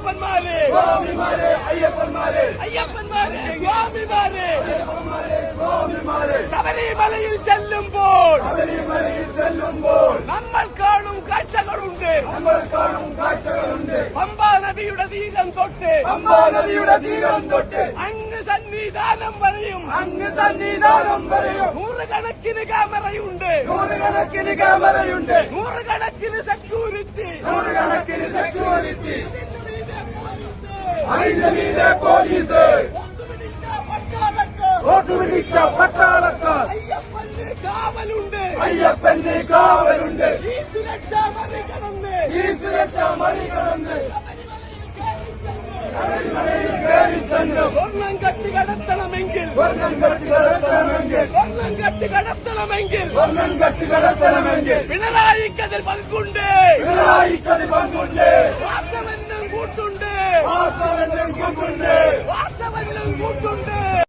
അയ്യപ്പന്മാരെ. സ്വാമിമാരെ അയ്യപ്പന്മാരെ. അയ്യപ്പന്മാരെ. സ്വാമിമാരെ. സ്വാമിമാരെ. ശബരിമലയിൽ ചെല്ലുമ്പോൾ ശബരിമലയിൽ ചെല്ലുമ്പോൾ നമ്മൾ കാണും കാഴ്ചകളുണ്ട്. നമ്മൾ കാണും കാഴ്ചകളുണ്ട്. പമ്പാ നദിയുടെ തീരം തൊട്ട് പമ്പാ നദിയുടെ തീരം തൊട്ട് അങ്ങ് സന്നിധാനം വരെയും അങ്ങ് സന്നിധാനം വരെയും നൂറുകണക്കിന് ക്യാമറയുണ്ട്. നൂറുകണക്കിന് ക്യാമറയുണ്ട്. നൂറുകണക്കിന് സെക്യൂരിറ്റി നൂറുകണക്കിന് സെക്യൂരിറ്റി അതിന്റെ മീതെ പോലീസ് വോട്ട് പിടിച്ച പട്ടാളക്കാർ അയ്യപ്പന് കാവലുണ്ട് അയ്യപ്പന്റെ കാവലുണ്ട് ഈ സുരക്ഷ മറികടന്ന് ഈ സുരക്ഷ മറികടന്ന് ശബരിമലയിൽ കയറി ചെന്ന് സ്വർണം കട്ടി കടത്തണമെങ്കിൽ സ്വർണം കെട്ടി കടത്തണമെങ്കിൽ സ്വർണം കട്ടി കടത്തണമെങ്കിൽ സ്വർണം കെട്ടി കടത്തണമെങ്കിൽ പിണറായിക്കതിൽ പങ്കുണ്ട് പിണറായിക്കത് പങ്കുണ്ട് வாசவர்களும் கூட்டு